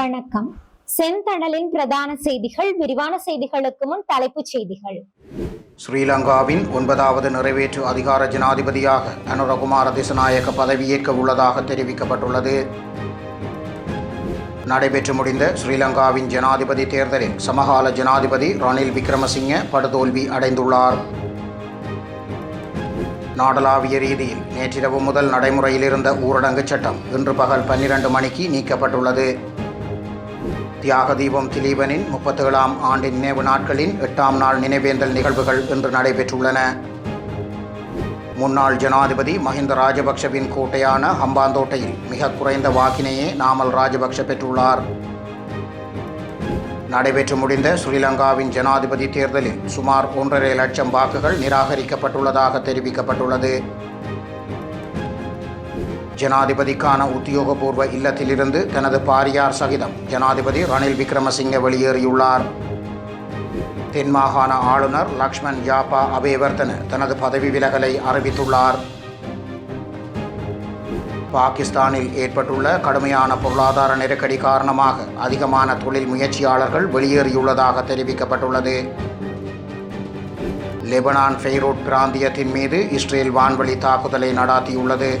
வணக்கம். செந்தணலின் பிரதான செய்திகள் விரிவான செய்திகளுக்கு முன் தலைப்புச் செய்திகள். ஸ்ரீலங்காவின் ஒன்பதாவது நிறைவேற்று அதிகார ஜனாதிபதியாக அனுரகுமார திசநாயக்க பதவியேற்க உள்ளதாக தெரிவிக்கப்பட்டுள்ளது. நடைபெற்று முடிந்த ஸ்ரீலங்காவின் ஜனாதிபதி தேர்தலில் சமகால ஜனாதிபதி ரணில் விக்ரமசிங்க படுதோல்வி அடைந்துள்ளார். நாடளாவிய ரீதியில் நேற்றிரவு முதல் நடைமுறையில் இருந்த ஊரடங்கு சட்டம் இன்று பகல் பன்னிரண்டு மணிக்கு நீக்கப்பட்டுள்ளது. தியாக தீபம் திலீபனின் முப்பத்தேழாம் ஆண்டின் நினைவு நாட்களின் எட்டாம் நாள் நினைவேந்தல் நிகழ்வுகள் இன்று நடைபெற்றுள்ளன. முன்னாள் ஜனாதிபதி மஹிந்த ராஜபக்ஷவின் கோட்டையான ஹம்பாந்தோட்டையில் மிக குறைந்த வாக்கினையே நாமல் ராஜபக்ஷ பெற்றுள்ளார். நடைபெற்று முடிந்த ஸ்ரீலங்காவின் ஜனாதிபதி தேர்தலில் சுமார் ஒன்றரை லட்சம் வாக்குகள் நிராகரிக்கப்பட்டுள்ளதாக தெரிவிக்கப்பட்டுள்ளது. ஜனாதிபதிக்கான உத்தியோகபூர்வ இல்லத்திலிருந்து தனது பாரியார் சகிதம் ஜனாதிபதி ரணில் விக்ரமசிங்க வெளியேறியுள்ளார். தென் மாகாண ஆளுநர் லக்ஷ்மண் யாப்பா அபேவர்தன தனது பதவி விலகலை அறிவித்துள்ளார். பாகிஸ்தானில் ஏற்பட்டுள்ள கடுமையான பொருளாதார நெருக்கடி காரணமாக அதிகமான தொழில் முயற்சியாளர்கள் வெளியேறியுள்ளதாக தெரிவிக்கப்பட்டுள்ளது. லெபனான் ஃபெய்ரூட் பிராந்தியத்தின் மீது இஸ்ரேல் வான்வழி தாக்குதலை நடாத்தியுள்ளது.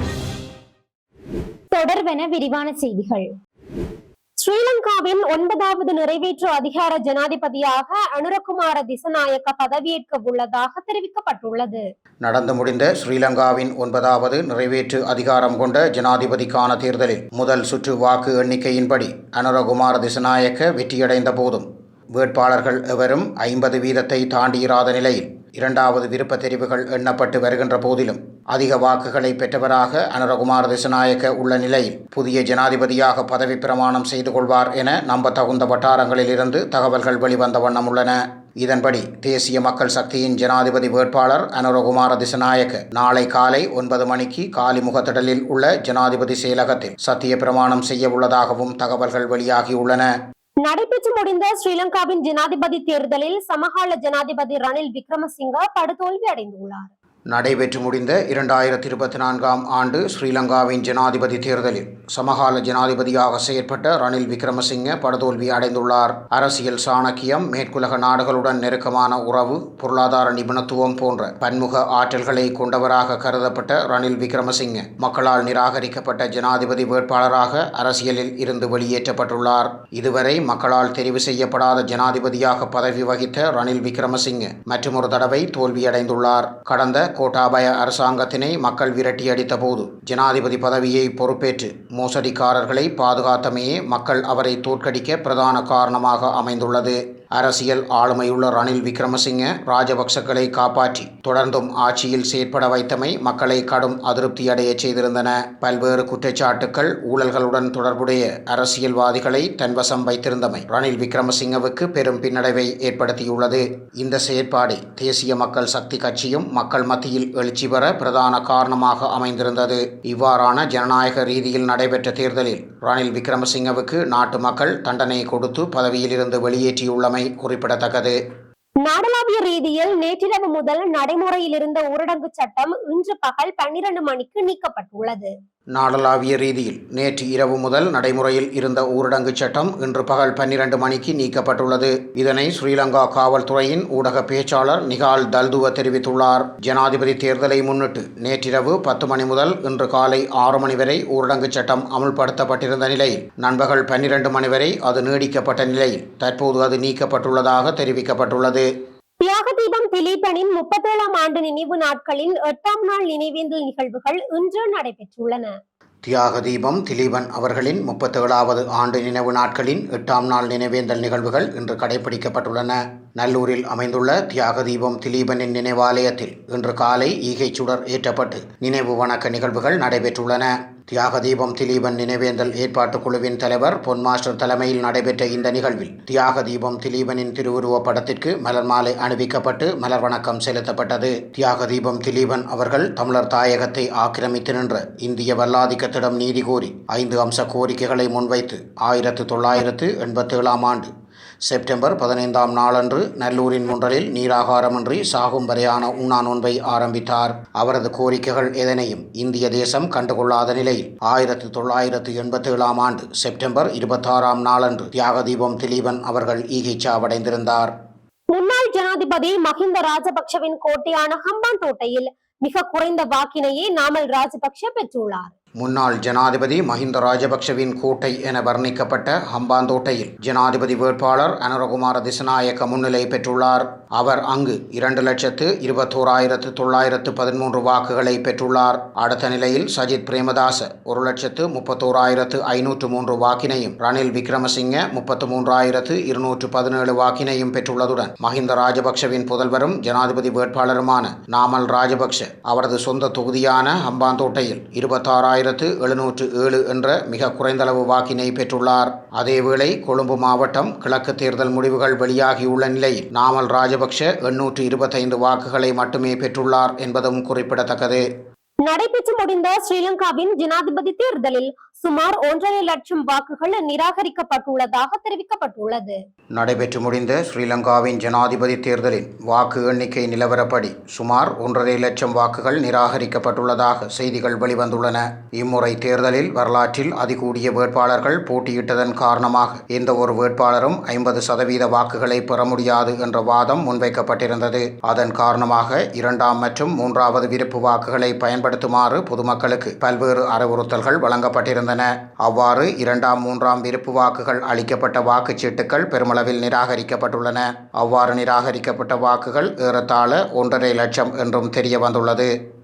தொடர்வென விரிவான செய்திகள். ஸ்ரீலங்காவின் ஒன்பதாவது நிறைவேற்று அதிகார ஜனாதிபதியாக அனுரகுமார திசநாயக்க பதவியேற்க உள்ளதாக தெரிவிக்கப்பட்டுள்ளது. நடந்து முடிந்த ஸ்ரீலங்காவின் ஒன்பதாவது நிறைவேற்று அதிகாரம் கொண்ட ஜனாதிபதிக்கான தேர்தலில் முதல் சுற்று வாக்கு எண்ணிக்கையின்படி அனுரகுமார திசநாயக்க வெற்றியடைந்த போதும் வேட்பாளர்கள் எவரும் ஐம்பது வீதத்தை தாண்டியிராத நிலையில் இரண்டாவது விருப்ப தெரிவுகள் எண்ணப்பட்டு வருகின்ற போதிலும் அதிக வாக்குகளை பெற்றவராக அனுரகுமார் திசநாயக்க உள்ள நிலையில் புதிய ஜனாதிபதியாக பதவி பிரமாணம் செய்து கொள்வார் என நம்ப தகுந்த வட்டாரங்களிலிருந்து தகவல்கள் வெளிவந்த வண்ணம் உள்ளன. இதன்படி தேசிய மக்கள் சக்தியின் ஜனாதிபதி வேட்பாளர் அனுரகுமார திசநாயக்க நாளை காலை ஒன்பது மணிக்கு காலிமுகத்திடலில் உள்ள ஜனாதிபதி செயலகத்தில் சத்திய பிரமாணம் செய்ய உள்ளதாகவும் தகவல்கள் வெளியாகியுள்ளன நடைபெற்று முடிந்த ஸ்ரீலங்காவின் ஜனாதிபதி தேர்தலில் சமகால ஜனாதிபதி ரணில் விக்ரமசிங்க படுதோல்வி அடைந்துள்ளார் நடைபெற்று முடிந்த இரண்டாயிரத்தி இருபத்தி நான்காம் ஆண்டு ஸ்ரீலங்காவின் ஜனாதிபதி தேர்தலில் சமகால ஜனாதிபதியாக செயற்பட்ட ரணில் விக்ரமசிங்க படுதோல்வி அடைந்துள்ளார். அரசியல் சாணக்கியம் மேற்குலக நாடுகளுடன் நெருக்கமான உறவு பொருளாதார நிபுணத்துவம் போன்ற பன்முக ஆற்றல்களை கொண்டவராக கருதப்பட்ட ரணில் விக்ரமசிங்க மக்களால் நிராகரிக்கப்பட்ட ஜனாதிபதி வேட்பாளராக அரசியலில் இருந்து வெளியேற்றப்பட்டுள்ளார். இதுவரை மக்களால் தெரிவு செய்யப்படாத ஜனாதிபதியாக பதவி வகித்த ரணில் விக்ரமசிங்க மற்றுமொரு தடவை தோல்வியடைந்துள்ளார். கடந்த கோட்டாபய அரசாங்கத்தினை மக்கள் விரட்டியடித்த போது ஜனாதிபதி பதவியை பொறுப்பேற்று மோசடிக்காரர்களை பாதுகாத்தமையே மக்கள் அவரை தோற்கடிக்க பிரதான காரணமாக அமைந்துள்ளது. அரசியல் ஆளுமையுள்ள ரணில் விக்ரமசிங்க ராஜபக்சக்களை காப்பாற்றி தொடர்ந்தும் ஆட்சியில் செயற்பட வைத்தமை மக்களை கடும் அதிருப்தியடைய செய்திருந்தன. பல்வேறு குற்றச்சாட்டுக்கள் ஊழல்களுடன் தொடர்புடைய அரசியல்வாதிகளை தன்வசம் வைத்திருந்தமை ரணில் விக்ரமசிங்கவுக்கு பெரும் பின்னடைவை ஏற்படுத்தியுள்ளது. இந்த செயற்பாடு தேசிய மக்கள் சக்தி கட்சியும் மக்கள் மத்தியில் எழுச்சி பெற பிரதான காரணமாக அமைந்திருந்தது. இவ்வாறான ஜனநாயக ரீதியில் நடைபெற்ற தேர்தலில் ரணில் விக்ரமசிங்கவுக்கு நாட்டு மக்கள் தண்டனை கொடுத்து பதவியிலிருந்து வெளியேற்றியுள்ளமை குறிப்பிடத்தக்கது. நாடளாவிய ரீதியில் நேற்றிரவு முதல் நடைமுறையில் இருந்த ஊரடங்கு சட்டம் இன்று பகல் பன்னிரண்டு மணிக்கு நீக்கப்பட்டுள்ளது. நாடளாவிய ரீதியில் நேற்று இரவு முதல் நடைமுறையில் இருந்த ஊரடங்கு சட்டம் இன்று பகல் பன்னிரண்டு மணிக்கு நீக்கப்பட்டுள்ளது. இதனை ஸ்ரீலங்கா காவல்துறையின் ஊடக பேச்சாளர் நிகால் தல்துவ தெரிவித்துள்ளார். ஜனாதிபதி தேர்தலை முன்னிட்டு நேற்றிரவு பத்து மணி முதல் இன்று காலை ஆறு மணி வரை ஊரடங்கு சட்டம் அமுல்படுத்தப்பட்டிருந்த நிலையில் நண்பகல் பன்னிரண்டு மணி வரை அது நீடிக்கப்பட்ட நிலையில் தற்போது அது நீக்கப்பட்டுள்ளதாக தெரிவிக்கப்பட்டுள்ளது. தியாக தீபம் திலீபனின் முப்பத்தேழாம் ஆண்டு நினைவு நாட்களின் எட்டாம் நாள் நினைவேந்தல் நிகழ்வுகள் இன்று நடைபெற்றுள்ளன. தியாக தீபம் திலீபன் அவர்களின் முப்பத்தேழாவது ஆண்டு நினைவு நாட்களின் எட்டாம் நாள் நினைவேந்தல் நிகழ்வுகள் இன்று கடைபிடிக்கப்பட்டுள்ளன. நல்லூரில் அமைந்துள்ள தியாக தீபம் திலீபனின் நினைவாலயத்தில் இன்று காலை ஈகை சுடர் ஏற்றப்பட்டு நினைவு வணக்க நிகழ்வுகள் நடைபெற்றுள்ளன. தியாக தீபம் திலீபன் நினைவேந்தல் ஏற்பாட்டுக் குழுவின் தலைவர் பொன் மாஸ்டர் தலைமையில் நடைபெற்ற இந்த நிகழ்வில் தியாக தீபம் திலீபனின் திருவுருவப் படத்திற்கு மலர் மாலை அணிவிக்கப்பட்டு மலர் வணக்கம் செலுத்தப்பட்டது. தியாக தீபம் திலீபன் அவர்கள் தமிழர் தாயகத்தை ஆக்கிரமித்து நின்ற இந்திய வல்லாதிக்கத்திடம் நீதி கோரி ஐந்து அம்ச கோரிக்கைகளை முன்வைத்து ஆயிரத்து தொள்ளாயிரத்து எண்பத்தேழாம் ஆண்டு செப்டம்பர் பதினைந்தாம் நாளன்று நல்லூரின் முன்றலில் நீராகாரமின்றி சாகும் வரையான உண்ணா நோன்பை ஆரம்பித்தார். அவரது கோரிக்கைகள் எதனையும் இந்திய தேசம் கண்டுகொள்ளாத நிலையில் ஆயிரத்தி தொள்ளாயிரத்து எண்பத்தி ஏழாம் ஆண்டு செப்டம்பர் இருபத்தாறாம் நாளன்று தியாக தீபம் திலீபன் அவர்கள் ஈகிச்சாவடைந்திருந்தார். முன்னாள் ஜனாதிபதி மஹிந்த ராஜபக்ஷவின் கோட்டையான ஹம்பாந்தோட்டையில் மிக குறைந்த வாக்கினையே நாமல் ராஜபக்ஷ பெற்றுள்ளார். முன்னாள் ஜனாதிபதி மஹிந்த ராஜபக்ஷவின் கோட்டை என வர்ணிக்கப்பட்ட ஹம்பாந்தோட்டையில் ஜனாதிபதி வேட்பாளர் அனுரகுமார திசநாயக்க முன்னிலை பெற்றுள்ளார். அவர் அங்கு இரண்டு லட்சத்து இருபத்தோராயிரத்து தொள்ளாயிரத்து பதிமூன்று வாக்குகளை பெற்றுள்ளார். அடுத்த நிலையில் சஜித் பிரேமதாச ஒரு லட்சத்து முப்பத்தோராயிரத்து ஐநூற்று மூன்று வாக்கினையும் ரணில் விக்ரமசிங்க முப்பத்து மூன்றாயிரத்து இருநூற்று பதினேழு வாக்கினையும் பெற்றுள்ளதுடன் மஹிந்த ராஜபக்ஷவின் புதல்வரும் ஜனாதிபதி வேட்பாளருமான நாமல் ராஜபக்ஷ அவரது சொந்த தொகுதியான ஹம்பாந்தோட்டையில் ஆயிரத்து எழுநூற்று ஏழு என்ற மிக குறைந்தளவு வாக்கினை பெற்றுள்ளார். அதேவேளை கொழும்பு மாவட்டம் கிழக்கு தேர்தல் முடிவுகள் வெளியாகியுள்ள நிலையில் நாமல் ராஜபக்ஷ எண்ணூற்று இருபத்தைந்து வாக்குகளை மட்டுமே பெற்றுள்ளார் என்பதும் குறிப்பிடத்தக்கது. நடைபெற்று முடிந்த ஸ்ரீலங்காவின் ஜனாதிபதி தேர்தலில் சுமார் ஒன்றரை லட்சம் வாக்குகள் நிராகரிக்கப்பட்டுள்ளதாக தெரிவிக்கப்பட்டுள்ளது. நடைபெற்று முடிந்த ஸ்ரீலங்காவின் ஜனாதிபதி தேர்தலின் வாக்கு எண்ணிக்கை நிலவரப்படி சுமார் ஒன்றரை லட்சம் வாக்குகள் நிராகரிக்கப்பட்டுள்ளதாக செய்திகள் வெளிவந்துள்ளன. இம்முறை தேர்தலில் வரலாற்றில் அதிகூடிய வேட்பாளர்கள் போட்டியிட்டதன் காரணமாக எந்த ஒரு வேட்பாளரும் ஐம்பது சதவீத வாக்குகளை பெற முடியாது என்ற வாதம் முன்வைக்கப்பட்டிருந்தது. அதன் காரணமாக இரண்டாம் மற்றும் மூன்றாவது விருப்பு வாக்குகளை பயன்படுத்துமாறு பொதுமக்களுக்கு பல்வேறு அறிவுறுத்தல்கள் வழங்கப்பட்டிருந்தன. அவ்வாறு இரண்டாம் மூன்றாம் விருப்பு வாக்குகள் அளிக்கப்பட்ட வாக்குச்சீட்டுகள் பெருமளவில் நிராகரிக்கப்பட்டுள்ளன. அவ்வாறு நிராகரிக்கப்பட்ட வாக்குகள் ஏறத்தாழ ஒன்றரை லட்சம் என்றும் தெரிய வந்துள்ளது.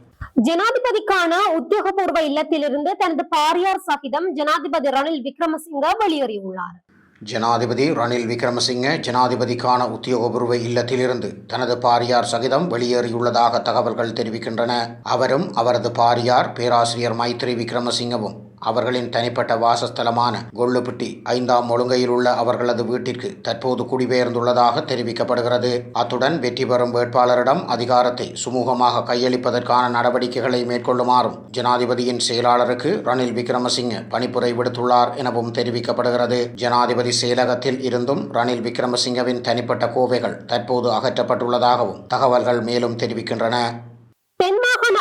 ஜனாதிபதிக்கான உத்தியோகபூர்வ இல்லத்திலிருந்து தனது பாரியார் சகிதம் ஜனாதிபதி ரணில் விக்ரமசிங்க வெளியேறியுள்ளார். ஜனாதிபதி ரணில் விக்ரமசிங்க ஜனாதிபதிக்கான உத்தியோகபூர்வ இல்லத்திலிருந்து தனது பாரியார் சகிதம் வெளியேறியுள்ளதாக தகவல்கள் தெரிவிக்கின்றன. அவரும் அவரது பாரியார் பேராசிரியர் மைத்ரி விக்ரமசிங்கவும் அவர்களின் தனிப்பட்ட வாசஸ்தலமான கொள்ளுப்பட்டி ஐந்தாம் ஒழுங்கையில் உள்ள அவர்களது வீட்டிற்கு தற்போது குடிபெயர்ந்துள்ளதாக தெரிவிக்கப்படுகிறது. அத்துடன் வெற்றி பெறும் வேட்பாளரிடம் அதிகாரத்தை சுமூகமாக கையளிப்பதற்கான நடவடிக்கைகளை மேற்கொள்ளுமாறும் ஜனாதிபதியின் செயலாளருக்கு ரணில் விக்ரமசிங்க பணிப்புரை விடுத்துள்ளார் எனவும் தெரிவிக்கப்படுகிறது. ஜனாதிபதி செயலகத்தில் இருந்தும் ரணில் விக்ரமசிங்கவின் தனிப்பட்ட கோவைகள் தற்போது அகற்றப்பட்டுள்ளதாகவும் தகவல்கள் மேலும் தெரிவிக்கின்றன.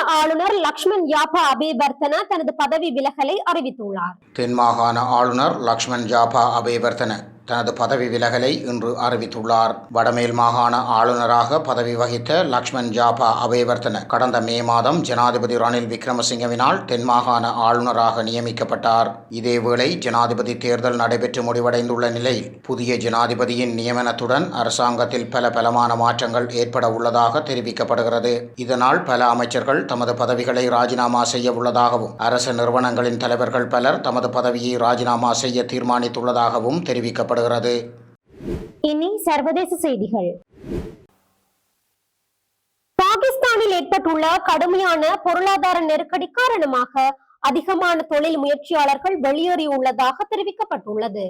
ஆளுநர் லக்ஷ்மண் யாபா அபேவர்த்தன தனது பதவி விலகலை அறிவித்துள்ளார். தென் மாகாண ஆளுநர் லக்ஷ்மண் ஜாபா அபேவர்த்தன. தனது பதவி விலகலை இன்று அறிவித்துள்ளார். வடமேல் மாகாண ஆளுநராக பதவி வகித்த லக்ஷ்மண் ஜாபா அபயவர்த்தன. கடந்த மே மாதம் ஜனாதிபதி ரணில் விக்ரமசிங்கவினால் தென் மாகாண ஆளுநராக நியமிக்கப்பட்டார். இதேவேளை ஜனாதிபதி தேர்தல் நடைபெற்று முடிவடைந்துள்ள நிலையில் புதிய ஜனாதிபதியின் நியமனத்துடன் அரசாங்கத்தில் பல பலமான மாற்றங்கள் ஏற்பட உள்ளதாக தெரிவிக்கப்படுகிறது. இதனால் பல அமைச்சர்கள் தமது பதவிகளை ராஜினாமா செய்ய உள்ளதாகவும் அரசு நிறுவனங்களின் தலைவர்கள் பலர் தமது பதவியை ராஜினாமா செய்ய தீர்மானித்துள்ளதாகவும் தெரிவிக்கப்படுகிறது இனி சர்வதேச செய்திகள். பாகிஸ்தானில் ஏற்பட்டுள்ள கடுமையான பொருளாதார நெருக்கடி காரணமாக அதிகமான தொழில் முயற்சியாளர்கள் வெளியேறியுள்ளதாக தெரிவிக்கப்பட்டுள்ளது.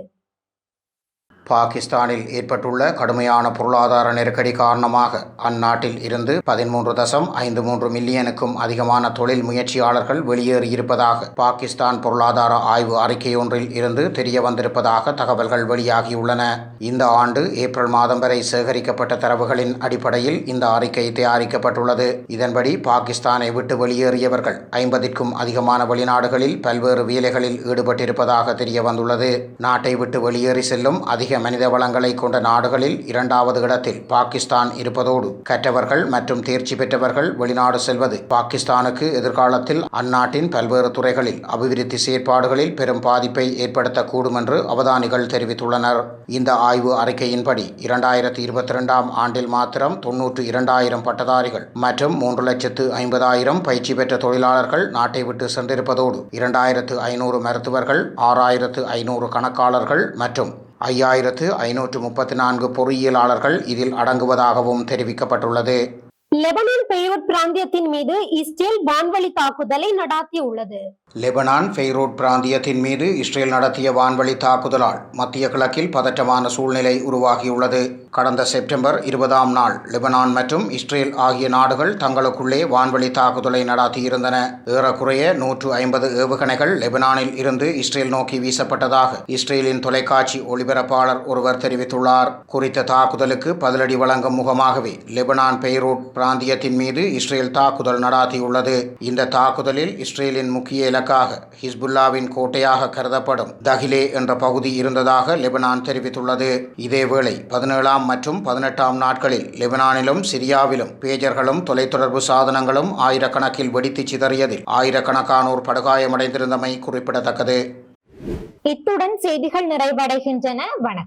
பாகிஸ்தானில் ஏற்பட்டுள்ள கடுமையான பொருளாதார நெருக்கடி காரணமாக அந்நாட்டில் இருந்து பதிமூன்று தசம் ஐந்து மூன்று மில்லியனுக்கும் அதிகமான தொழில் முயற்சியாளர்கள் வெளியேறியிருப்பதாக பாகிஸ்தான் பொருளாதார ஆய்வு அறிக்கையொன்றில் இருந்து தெரிய வந்திருப்பதாக தகவல்கள் வெளியாகியுள்ளன. இந்த ஆண்டு ஏப்ரல் மாதம் வரை சேகரிக்கப்பட்ட தரவுகளின் அடிப்படையில் இந்த அறிக்கை தயாரிக்கப்பட்டுள்ளது. இதன்படி பாகிஸ்தானை விட்டு வெளியேறியவர்கள் ஐம்பதிற்கும் அதிகமான வெளிநாடுகளில் பல்வேறு வேலைகளில் ஈடுபட்டிருப்பதாக தெரிய வந்துள்ளது. நாட்டை விட்டு வெளியேறி செல்லும் அதிக மனித வளங்களை கொண்ட நாடுகளில் இரண்டாவது இடத்தில் பாகிஸ்தான் இருப்பதோடு கற்றவர்கள் மற்றும் தேர்ச்சி பெற்றவர்கள் வெளிநாடு செல்வது. பாகிஸ்தானுக்கு எதிர்காலத்தில் அந்நாட்டின் பல்வேறு துறைகளில் அபிவிருத்தி செயற்பாடுகளில் பெரும் பாதிப்பை ஏற்படுத்தக்கூடும் என்று அவதானிகள் தெரிவித்துள்ளனர். இந்த ஆய்வு அறிக்கையின்படி இரண்டாயிரத்தி இருபத்தி ரெண்டாம் ஆண்டில் மாத்திரம் தொன்னூற்று இரண்டாயிரம் பட்டதாரிகள் மற்றும் மூன்று லட்சத்து ஐம்பதாயிரம் பயிற்சி பெற்ற தொழிலாளர்கள் நாட்டை விட்டு சென்றிருப்பதோடு இரண்டாயிரத்து ஐநூறு மருத்துவர்கள் ஆறாயிரத்து ஐநூறு கணக்காளர்கள் மற்றும் ஐயாயிரத்து ஐநூற்று முப்பத்தி நான்கு பொறியியலாளர்கள் இதில் அடங்குவதாகவும் தெரிவிக்கப்பட்டுள்ளது. லெபனான் பெய்ரூட் பிராந்தியத்தின் மீது இஸ்ரேல் வான்வழி தாக்குதலை நடாத்தியுள்ளது. லெபனான் ஃபெய்ரூட் பிராந்தியத்தின் மீது இஸ்ரேல் நடத்திய வான்வழி தாக்குதலால் மத்திய கிழக்கில் பதற்றமான சூழ்நிலை உருவாகியுள்ளது. கடந்த செப்டம்பர் இருபதாம் நாள் லெபனான் மற்றும் இஸ்ரேல் ஆகிய நாடுகள் தங்களுக்குள்ளே வான்வழி தாக்குதலை நடாத்தியிருந்தன. ஏறக்குறைய நூற்று ஐம்பது ஏவுகணைகள் லெபனானில் இருந்து இஸ்ரேல் நோக்கி வீசப்பட்டதாக இஸ்ரேலின் தொலைக்காட்சி ஒளிபரப்பாளர் ஒருவர் தெரிவித்துள்ளார். குறித்த தாக்குதலுக்கு பதிலடி வழங்கும் முகமாகவே லெபனான் பெய்ரூட் பிராந்தியத்தின் மீது இஸ்ரேல் தாக்குதல் நடாத்தியுள்ளது. இந்த தாக்குதலில் இஸ்ரேலின் முக்கிய இலக்காக ஹிஸ்புல்லாவின் கோட்டையாக கருதப்படும் தகிலே என்ற பகுதி இருந்ததாக லெபனான் தெரிவித்துள்ளது. இதேவேளை பதினேழாம் மற்றும் பதினெட்டாம் நாட்களில் லெபனானிலும் சிரியாவிலும் பேஜர்களும் தொலைத்தொடர்பு சாதனங்களும் ஆயிரக்கணக்கில் வெடித்துச் சிதறியதில் ஆயிரக்கணக்கானோர் படுகாயமடைந்திருந்தமை குறிப்பிடத்தக்கது. இத்துடன் செய்திகள் நிறைவடைகின்றன. வணக்கம்.